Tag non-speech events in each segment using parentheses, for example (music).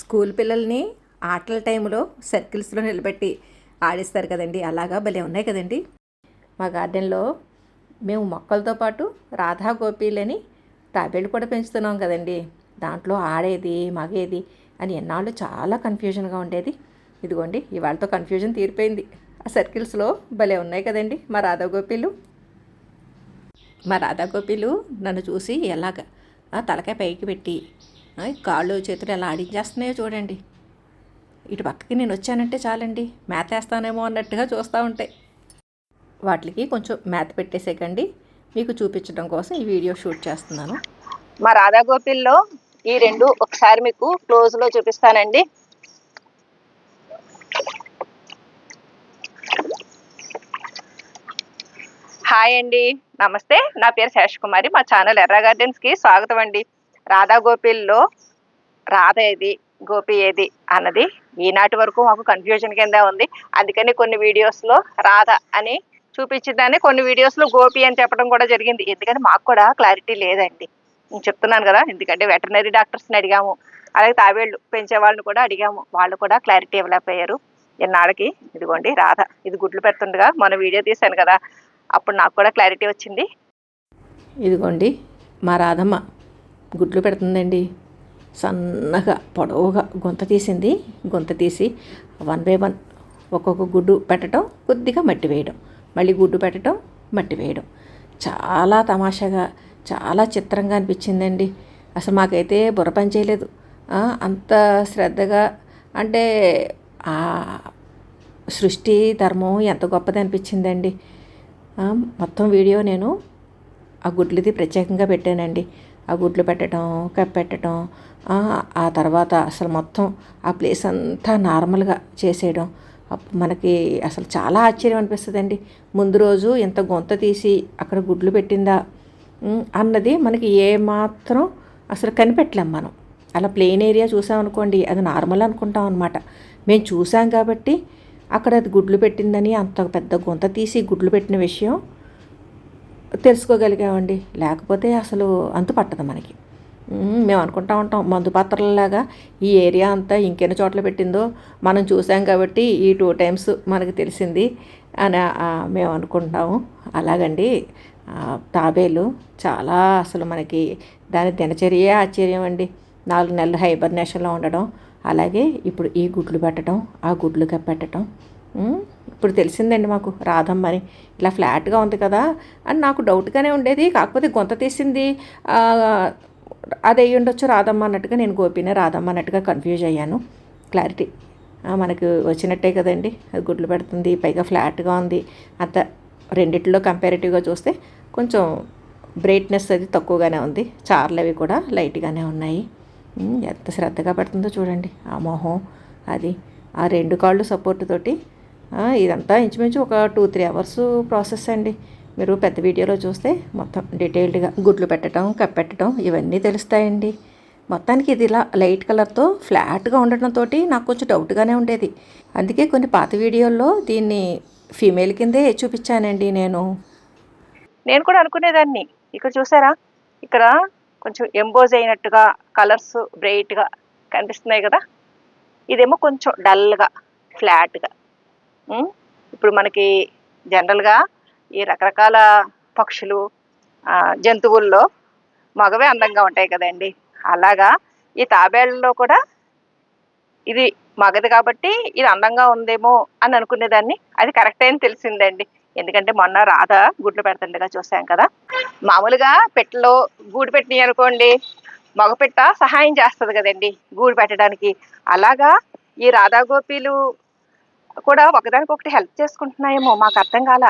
School పిల్లల్ని ఆటల టైంలో సర్కిల్స్లో నిలబెట్టి ఆడిస్తారు కదండి. అలాగా భలే ఉన్నాయి కదండి. మా గార్డెన్లో మేము మొక్కలతో పాటు రాధా గోపీలని తాబేళ్ళు కూడా పెంచుతున్నాం కదండి. దాంట్లో ఆడేది మగేది అని ఎన్నాళ్ళు చాలా కన్ఫ్యూజన్గా ఉండేది. ఇదిగోండి ఇవాళతో కన్ఫ్యూజన్ తీరిపోయింది. ఆ సర్కిల్స్లో భలే ఉన్నాయి కదండి మా రాధా గోపీలు. మా రాధా గోపీలు నన్ను చూసి ఎలాగ ఆ తలకాయ పైకి పెట్టి కాళ్ళు చేతులు ఎలా ఆడించేస్తున్నాయో చూడండి. ఇటు పక్కకి నేను వచ్చానంటే చాలండి. మేత వేస్తానేమో అన్నట్టుగా చూస్తూ ఉంటాయి వాటికి కొంచెం మేత పెట్టేసేకండి. మీకు చూపించడం కోసం ఈ వీడియో షూట్ చేస్తున్నాను. మా రాధా గోపిల్లో ఈ రెండు ఒకసారి మీకు క్లోజ్లో చూపిస్తానండి. హాయ్ అండి. నమస్తే. నా పేరు శేష్ కుమారి మా ఛానల్ ఎర్ర గార్డెన్స్కి స్వాగతం అండి. రాధా గోపిల్లో రాధ ఏది గోపి ఏది అన్నది ఈనాటి వరకు మాకు కన్ఫ్యూజన్ కింద ఉంది. అందుకని కొన్ని వీడియోస్లో రాధ అని చూపించిందని కొన్ని వీడియోస్లో గోపి అని చెప్పడం కూడా జరిగింది. ఎందుకంటే మాకు కూడా క్లారిటీ లేదండి. నేను చెప్తున్నాను కదా ఎందుకంటే వెటర్నరీ డాక్టర్స్ని అడిగాము. అలాగే తాబేళ్ళు పెంచే వాళ్ళని కూడా అడిగాము. వాళ్ళు కూడా క్లారిటీ ఇవ్వలేకపోయారు ఎన్నాళ్ళకి ఇదిగోండి రాధ ఇది గుడ్లు పెడుతుండగా మన వీడియో తీశాను కదా అప్పుడు నాకు కూడా క్లారిటీ వచ్చింది. ఇదిగోండి మా రాధమ్మ. గుడ్లు పెడుతుందండి. సన్నగా పొడవుగా గుంత తీసింది. గుంత తీసి వన్ బై వన్ ఒక్కొక్క గుడ్డు పెట్టడం కొద్దిగా మట్టి వేయడం. మళ్ళీ గుడ్డు పెట్టడం మట్టి వేయడం. చాలా తమాషాగా చాలా చిత్రంగా అనిపించిందండి. అసలు మాకైతే బుర్ర పని చేయలేదు. అంత శ్రద్ధగా అంటే ఆ సృష్టి ధర్మం ఎంత గొప్పది అనిపించిందండి. మొత్తం వీడియో నేను ఆ గుడ్లది ప్రత్యేకంగా పెట్టానండి. ఆ గుడ్లు పెట్టడం కప్పెట్టడం ఆ, ఆ తర్వాత అసలు మొత్తం ఆ ప్లేస్ అంతా నార్మల్గా చేసేయడం. మనకి అసలు చాలా ఆశ్చర్యం అనిపిస్తుందండి. ముందు రోజు ఇంత గొంత తీసి అక్కడ గుడ్లు పెట్టిందా? అన్నది మనకి ఏమాత్రం అసలు కనిపెట్టలేం మనం. అలా ప్లెయిన్ ఏరియా చూసామనుకోండి అది నార్మల్ అనుకుంటాం అనమాట మేము చూసాం కాబట్టి అక్కడ అది గుడ్లు పెట్టిందని అంత పెద్ద గుంత తీసి గుడ్లు పెట్టిన విషయం తెలుసుకోగలిగామండి. లేకపోతే అసలు అంతు పట్టదు మనకి. మేము అనుకుంటా ఉంటాం మందు పాత్రలలాగా ఈ ఏరియా అంతా ఇంకెన్ని చోట్ల పెట్టిందో మనం చూసాం కాబట్టి ఈ టూ టైమ్స్ మనకు తెలిసింది అని మేము అనుకుంటాము. అలాగండి తాబేలు చాలా అసలు మనకి దాని దినచర్య ఆశ్చర్యం అండి. నాలుగు నెలలు హైబర్నేషన్లో ఉండడం అలాగే ఇప్పుడు ఈ గుడ్లు పెట్టడం ఆ గుడ్లు పెట్టడం ఇప్పుడు తెలిసిందండి మాకు రాధమ్మని ఇలా ఫ్లాట్గా ఉంది కదా అని నాకు డౌట్గానే ఉండేది. కాకపోతే గొంత తీసింది అది అయ్యి ఉండొచ్చు రాధమ్మ అన్నట్టుగా నేను గోపినే రాధమ్మ అన్నట్టుగా కన్ఫ్యూజ్ అయ్యాను. క్లారిటీ మనకు వచ్చినట్టే కదండి. అది గుడ్లు పెడుతుంది పైగా ఫ్లాట్గా ఉంది. అంత రెండిట్లో కంపారిటివ్గా చూస్తే కొంచెం బ్రైట్నెస్ అది తక్కువగానే ఉంది. చార్లు అవి కూడా లైట్గానే ఉన్నాయి. ఎంత శ్రద్ధగా పెడుతుందో చూడండి. ఆ మొహం అది. ఆ రెండు కాళ్ళు సపోర్ట్ తోటి ఇదంతా ఇంచుమించు ఒక టూ త్రీ అవర్స్ ప్రాసెస్ అండి. మీరు పెద్ద వీడియోలో చూస్తే మొత్తం డీటెయిల్డ్గా గుడ్లు పెట్టడం కప్పెట్టడం ఇవన్నీ తెలుస్తాయండి. మొత్తానికి ఇది ఇలా లైట్ కలర్తో ఫ్లాట్గా ఉండటంతో నాకు కొంచెం డౌట్గానే ఉండేది. అందుకే కొన్ని పాత వీడియోల్లో దీన్ని ఫీమేల్ కిందే చూపించానండి నేను. నేను కూడా అనుకునేదాన్ని. ఇక్కడ చూసారా? ఇక్కడ కొంచెం ఎంబోజ్ అయినట్టుగా కలర్స్ బ్రైట్గా కనిపిస్తున్నాయి కదా? ఇదేమో కొంచెం డల్గా ఫ్లాట్గా. ఇప్పుడు మనకి జనరల్గా ఈ రకరకాల పక్షులు జంతువుల్లో మగవే అందంగా ఉంటాయి కదండి. అలాగా ఈ తాబేళ్ళలో కూడా ఇది మగది కాబట్టి ఇది అందంగా ఉందేమో అని అనుకునేదాన్ని. అది కరెక్ట్ అని తెలిసిందండి. ఎందుకంటే మొన్న రాధ గుడ్లు పెడుతుండగా చూసాం కదా. మామూలుగా పెట్టలో గూడు పెట్టినాయి అనుకోండి మగ పెట్ట సహాయం చేస్తుంది కదండి గూడు పెట్టడానికి. అలాగా ఈ రాధా గోపీలు కూడా ఒకదానికొకటి హెల్ప్ చేసుకుంటున్నాయేమో మాకు అర్థం కాల.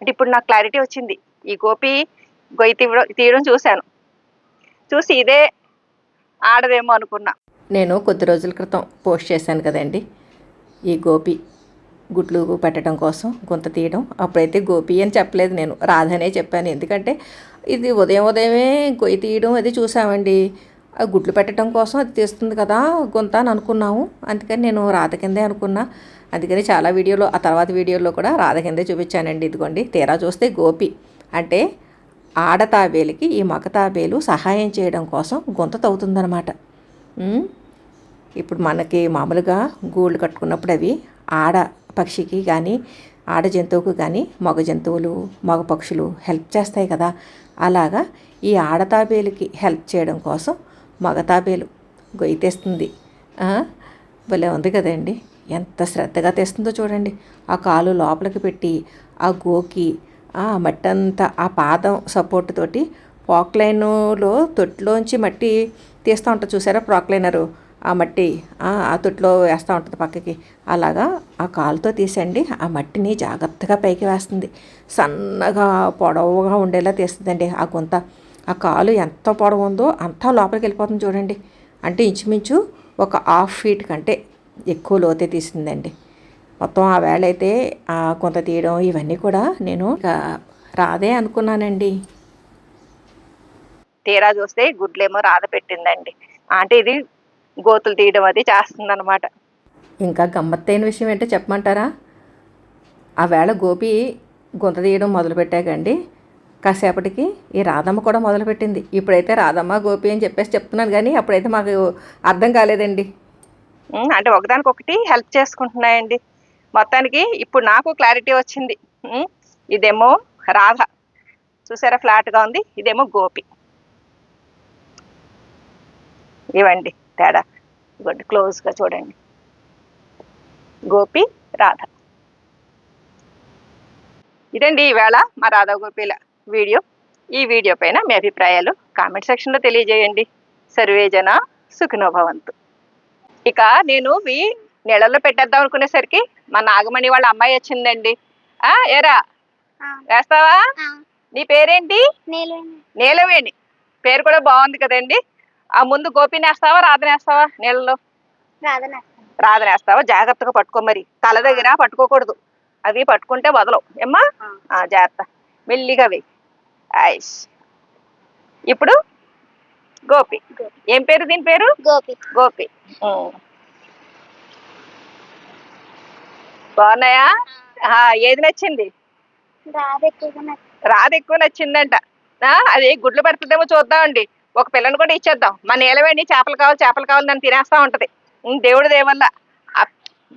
అంటే ఇప్పుడు నాకు క్లారిటీ వచ్చింది. ఈ గోపి గొయ్యి తీయడం తీయడం చూశాను. చూసి ఇదే ఆడదేమో అనుకున్నా. నేను కొద్ది రోజుల క్రితం పోస్ట్ చేశాను కదండి. ఈ గోపి గుడ్లు పెట్టడం కోసం గుంత తీయడం. అప్పుడైతే గోపి అని చెప్పలేదు నేను. రాధనే చెప్పాను. ఎందుకంటే ఇది ఉదయం ఉదయమే గొయ్యి తీయడం అది చూసామండి. గుడ్లు పెట్టడం కోసం అది తీస్తుంది కదా గుంత అని అనుకున్నాము. అందుకని నేను రాధ కిందే అనుకున్నా. అందుకని చాలా వీడియోలో ఆ తర్వాత వీడియోలో కూడా రాధ కిందే చూపించానండి. ఇదిగోండి తీరా చూస్తే గోపి. అంటే ఆడతాబేలికి ఈ మగతాబేలు సహాయం చేయడం కోసం గుంత తవ్వుతుందనమాట ఇప్పుడు మనకి మామూలుగా గూళ్ళు కట్టుకున్నప్పుడు అవి ఆడ పక్షికి కానీ ఆడ జంతువుకు కానీ మగ జంతువులు మగ పక్షులు హెల్ప్ చేస్తాయి కదా. అలాగా ఈ ఆడతాబేలికి హెల్ప్ చేయడం కోసం మగతాబేలు గొయ్యి తెస్తుంది. భలే ఉంది కదండి. ఎంత శ్రద్ధగా తెస్తుందో చూడండి. ఆ కాలు లోపలికి పెట్టి ఆ గోకి ఆ మట్టి అంతా ఆ పాదం సపోర్ట్ తోటి పాక్లైన్లో తొట్లోంచి మట్టి తీస్తూ ఉంటుంది చూసారా ప్రాక్లైనరు? ఆ మట్టి ఆ తొట్టిలో తొట్లో వేస్తూ ఉంటుంది పక్కకి. అలాగా ఆ కాలుతో తీసండి ఆ మట్టిని జాగ్రత్తగా పైకి వేస్తుంది. సన్నగా పొడవుగా ఉండేలా తీస్తుందండి ఆ గుంత. ఆ కాలు ఎంత పొడవు ఉందో అంతా లోపలికి వెళ్ళిపోతుంది చూడండి. అంటే ఇంచుమించు ఒక హాఫ్ ఫీట్ కంటే ఎక్కువ లోతే తీసిందండి. మొత్తం ఆ వేళ అయితే కొంత తీయడం ఇవన్నీ కూడా నేను రాదే అనుకున్నానండి. తీరా చూస్తే గుడ్లేమో రాధ పెట్టిందండి. అంటే ఇది గోతులు తీయడం అది చేస్తుంది అనమాట ఇంకా గమ్మత్తైన విషయం ఏంటో చెప్పమంటారా? ఆ వేళ గోపి గుంత తీయడం మొదలుపెట్టాకండి. కాసేపటికి ఈ రాధమ్మ కూడా మొదలుపెట్టింది. ఇప్పుడైతే రాధమ్మ గోపి అని చెప్పేసి చెప్తున్నాను కానీ అప్పుడైతే మాకు అర్థం కాలేదండి. అంటే ఒకదానికొకటి హెల్ప్ చేసుకుంటున్నాయండి. మొత్తానికి ఇప్పుడు నాకు క్లారిటీ వచ్చింది. ఇదేమో రాధ. చూసారా ఫ్లాట్గా ఉంది? ఇదేమో గోపి. ఇవ్వండి తేడా. ఇవ్వండి క్లోజ్గా చూడండి. గోపి రాధ. ఇదండి ఈవేళ మా రాధా గోపిల వీడియో. ఈ వీడియో పైన మీ అభిప్రాయాలు కామెంట్ సెక్షన్లో తెలియజేయండి. సర్వేజన సుఖినోభవంతు ఇక నేను ఇవి నీళ్ళల్లో పెట్టేద్దాం అనుకునేసరికి మా నాగమణి వాళ్ళ అమ్మాయి వచ్చిందండి. ఆ ఏరా? వేస్తావా? నీ పేరేంటి? నీలవేణి. పేరు కూడా బాగుంది కదండి. ఆ ముందు గోపిని వేస్తావా రాధన వేస్తావా నీళ్ళలో? రాధన వేస్తావా జాగ్రత్తగా పట్టుకో మరి. తల దగ్గర పట్టుకోకూడదు. అవి పట్టుకుంటే వదలవు. ఏమ్మా? ఆ, జాగ్రత్త. మెల్లిగా ఐష్. ఇప్పుడు గోపి. ఏం పేరు దీని పేరు? గోపి. గోపి. బాగున్నాయా? ఆ, ఏది నచ్చింది? రాధ ఎక్కువ నచ్చిందంట. అది గుడ్లు పెడుతుందేమో చూద్దామండి ఒక పిల్లని కూడా ఇచ్చేద్దాం. మన నీలవేణి చేపలు కావాలి చేపలు కావాలి దాన్ని తినేస్తా ఉంటది. దేవుడి దేవల్ల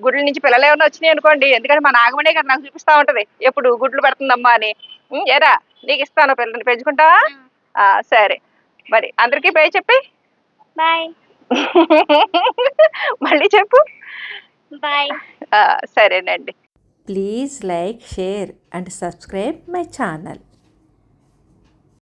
గుడ్ల నుంచి పిల్లలు ఏమైనా వచ్చినాయి అనుకోండి ఎందుకంటే మా నాగమణి గారు నాకు చూపిస్తా ఉంటది. ఎప్పుడు గుడ్లు పెడుతుందమ్మా అని. ఏరా నీకు ఇస్తాను పిల్లని పెంచుకుంటావా? ఆ, సరే. మరి అందరికీ పే చెప్పి? బాయ్. (laughs) మళ్ళీ చెప్పు. బాయ్. ఆ, సరేనండి. Please like share and subscribe my channel.